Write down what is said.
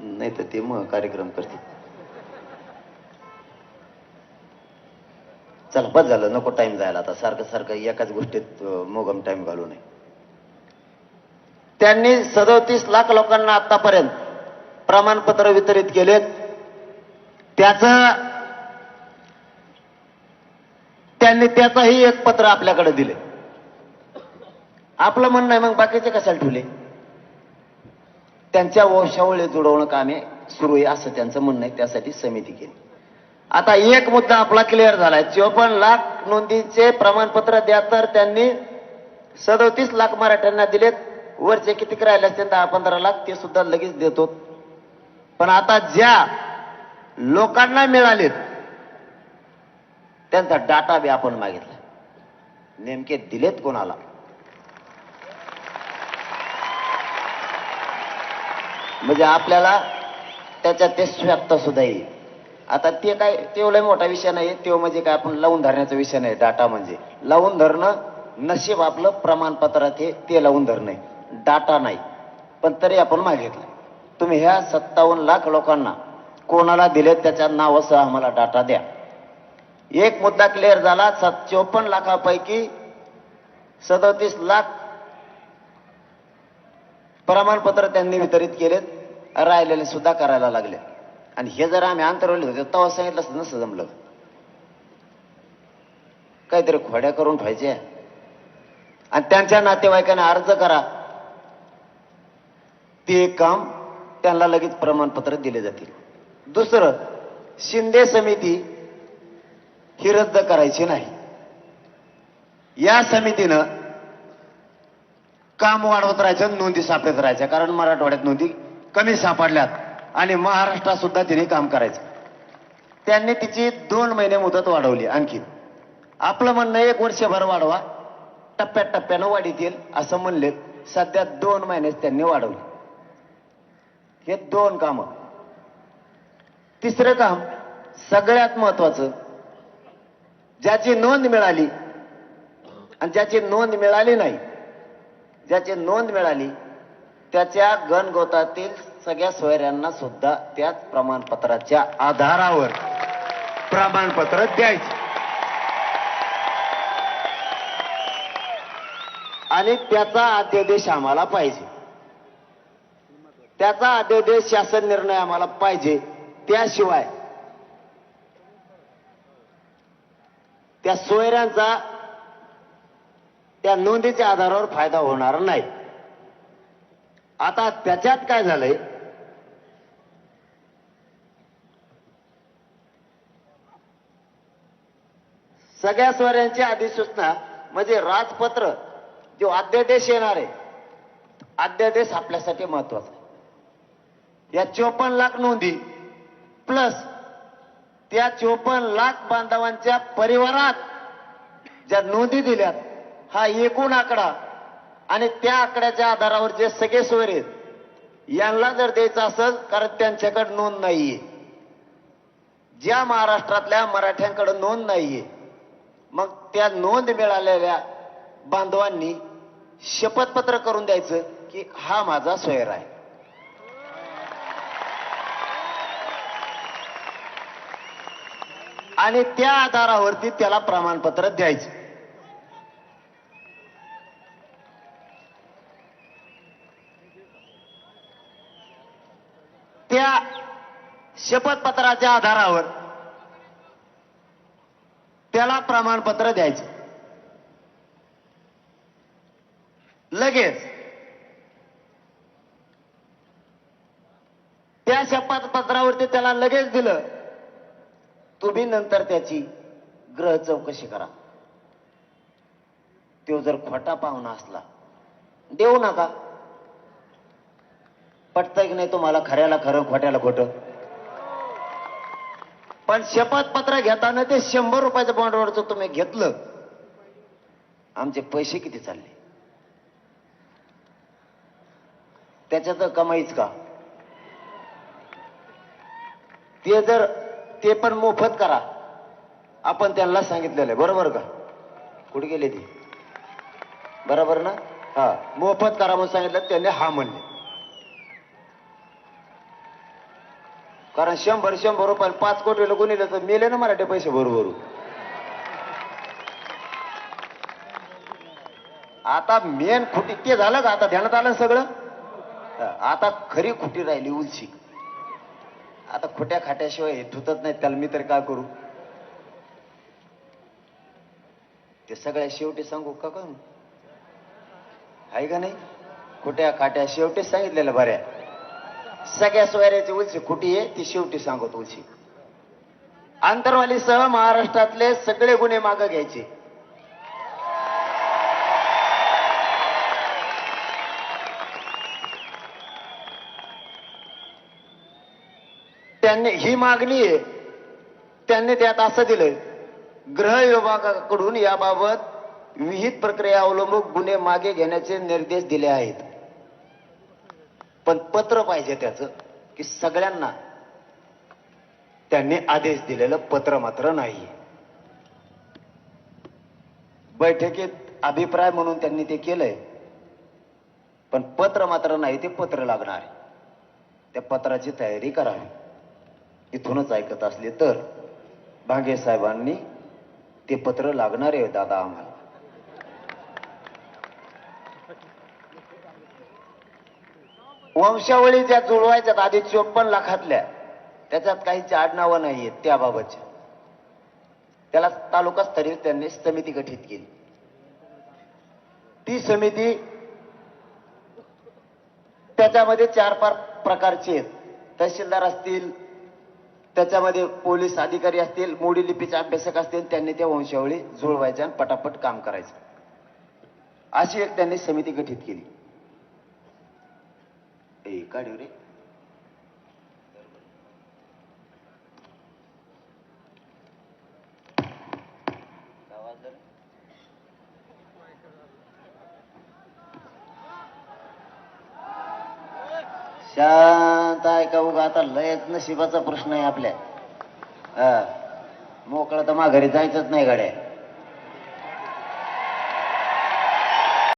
नाही तर ते मग कार्यक्रम करतील. चला बस झालं. नको टाइम जायला आता. सारखं सारखं एकाच गोष्टीत मोगम टाइम घालू नये. त्यांनी सदोतीस लाख लोकांना आतापर्यंत प्रमाणपत्र वितरित केलेत. त्याच त्यांनी त्याचंही एक पत्र आपल्याकडे दिले. आपलं म्हणणं आहे मग बाकीचे कशाला ठेवले? त्यांच्या वंशावळी जुळवणं कामे सुरू आहे असं त्यांचं म्हणणं आहे. त्यासाठी समिती केली. आता एक मुद्दा आपला क्लिअर झालाय. चोपन्न लाख नोंदीचे प्रमाणपत्र द्या तर त्यांनी सदोतीस लाख मराठ्यांना दिलेत. वरचे किती राहिले असते दहा पंधरा लाख. ते सुद्धा लगेच देतो पण आता ज्या लोकांना मिळालेत त्यांचा डाटा बी आपण मागितला. नेमके दिलेत कोणाला? म्हणजे आपल्याला त्याच्यात ते स्वॅप्त सुद्धा येईल. आता ते काय तेवढा मोठा विषय नाही तो म्हणजे काय आपण लावून धरण्याचा विषय नाही डाटा म्हणजे. लावून धरणं नशीब आपलं प्रमाणपत्रात हे ते लावून धरणं आहे. डाटा नाही. पण तरी आपण मागितलं. तुम्ही ह्या सत्तावन्न लाख लोकांना कोणाला दिले त्याच्या नावासह आम्हाला डाटा द्या. एक मुद्दा क्लिअर झाला सात चोपन्न लाखापैकी सदोतीस लाख प्रमाणपत्र त्यांनी वितरित केलेत राहिलेले सुद्धा करायला लागले. आणि हे जर आम्ही अंतरवले होते तेव्हा सांगितलं असतं नसं जमलं. काहीतरी खोड्या करून ठेवायचे. आणि त्यांच्या नातेवाईकांना अर्ज करा. ते काम त्यांना लगेच प्रमाणपत्र दिले जातील. दुसरं शिंदे समिती ही रद्द करायची नाही. या समितीनं काम वाढवत राहायचं नोंदी सापडत राहायच्या. कारण मराठवाड्यात नोंदी कमी सापडल्यात. आणि महाराष्ट्रात सुद्धा तिने काम करायचं. त्यांनी तिची दोन महिने मुदत वाढवली आणखी. आपलं म्हणणं एक वर्षभर वाढवा. टप्प्यात टप्प्यानं वाढीत येईल असं म्हणले सध्या दोन महिनेच त्यांनी वाढवले. हे दोन कामं. तिसरं काम सगळ्यात महत्वाचं ज्याची नोंद मिळाली आणि ज्याची नोंद मिळाली नाही ज्याची नोंद मिळाली त्याच्या गणगोतातील सगळ्या सोयऱ्यांना सुद्धा त्याच प्रमाणपत्राच्या आधारावर प्रमाणपत्र द्यायचे. आणि त्याचा अध्यादेश आम्हाला पाहिजे. त्याचा अध्यादेश शासन निर्णय आम्हाला पाहिजे त्याशिवाय त्या सोयऱ्यांचा त्या नोंदीच्या आधारावर फायदा होणार नाही. आता त्याच्यात काय झालंय? सगळ्या सोयऱ्यांची अधिसूचना म्हणजे राजपत्र जो अध्यादेश येणार आहे अध्यादेश आपल्यासाठी महत्त्वाचा आहे. या चोपन्न लाख नोंदी प्लस त्या चोपन्न लाख बांधवांच्या परिवारात ज्या नोंदी दिल्यात हा एकूण आकडा आणि त्या आकड्याच्या आधारावर जे सगळे स्वर आहेत यांना जर द्यायचं असेल कारण त्यांच्याकडे नोंद नाहीये. ज्या महाराष्ट्रातल्या मराठ्यांकडे नोंद नाहीये मग त्या नोंद मिळालेल्या बांधवांनी शपथपत्र करून द्यायचं की हा माझा सोयर आहे. आणि त्या आधारावरती त्याला प्रमाणपत्र द्यायचं. त्या शपथपत्राच्या आधारावर त्याला प्रमाणपत्र द्यायचं. लगेच त्या शपथपत्रावरती त्याला लगेच दिलं तुम्ही नंतर त्याची ग्रह चौकशी करा. तो जर खोटा पाहुणा असला देऊ नका. पटतंय की नाही तुम्हाला? खऱ्याला खरं खोट्याला खोटं. पण शपथपत्र घेताना ते शंभर रुपयाचं बॉन्डवरचं तुम्ही घेतलं आमचे पैसे किती चालले? त्याच्यात कमाईच का? ते जर ते पण मोफत करा. आपण त्यांना सांगितलेलं आहे बरोबर का? कुठे गेले ते? बरोबर ना? हा मोफत करा म्हणून सांगितलं त्यांनी हा म्हणले. कारण शंभर शंभर रुपये पाच कोटी लोक नेले तर मेले ना मराठी पैसे बरोबर आता मेन खुटी ते झालं का? आता ध्यानात आलं सगळं? आता खरी खुटी राहिली उलशी. आता खोट्या खाट्याशिवाय हे धुतच नाही त्याला मी तरी काय करू? ते सगळ्या शेवटी सांगू का का आहे का नाही? खोट्या खाट्या शेवटी सांगितलेलं बऱ्या. सगळ्या सोयऱ्याची उलशी खुटी आहे ती शेवटी सांगत उलशी आंतरवालीसह महाराष्ट्रातले सगळे गुन्हे मागं घ्यायचे. त्यांनी ही मागणी आहे. त्यांनी त्यात असं दिलंय ग्रह विभागाकडून याबाबत विहित प्रक्रिया अवलंबून गुन्हे मागे घेण्याचे निर्देश दिले आहेत. पण पत्र पाहिजे त्याचं की सगळ्यांना त्यांनी आदेश दिलेलं पत्र मात्र नाही बैठकीत अभिप्राय म्हणून त्यांनी ते केलंय पण पत्र मात्र नाही ते पत्र लागणार आहे. त्या पत्राची तयारी करावी. इथूनच ऐकत असले तर भांगे साहेबांनी ते पत्र लागणार आहे दादा आम्हाला. वंशावळी ज्या जुळवायच्यात आधी चोपन्न लाखातल्या. त्याच्यात काहीची आडनावं नाहीयेत त्याबाबतच्या. त्याला तालुका स्तरीय त्यांनी समिती गठीत केली. ती समिती त्याच्यामध्ये चार पाच प्रकारचे आहेत. तहसीलदार असतील त्याच्यामध्ये पोलीस अधिकारी असतील मोडी लिपीचे अभ्यासक असतील त्यांनी त्या वंशावळी जुळवायच्या आणि पटापट काम करायचं. अशी एक त्यांनी समिती गठीत केली. ए काढीव रे. शांत आहे का उगा? आता लयच नशिबाचा प्रश्न आहे आपल्या. हा. मोकळा तर माघारी जायचंच नाही गाड्या.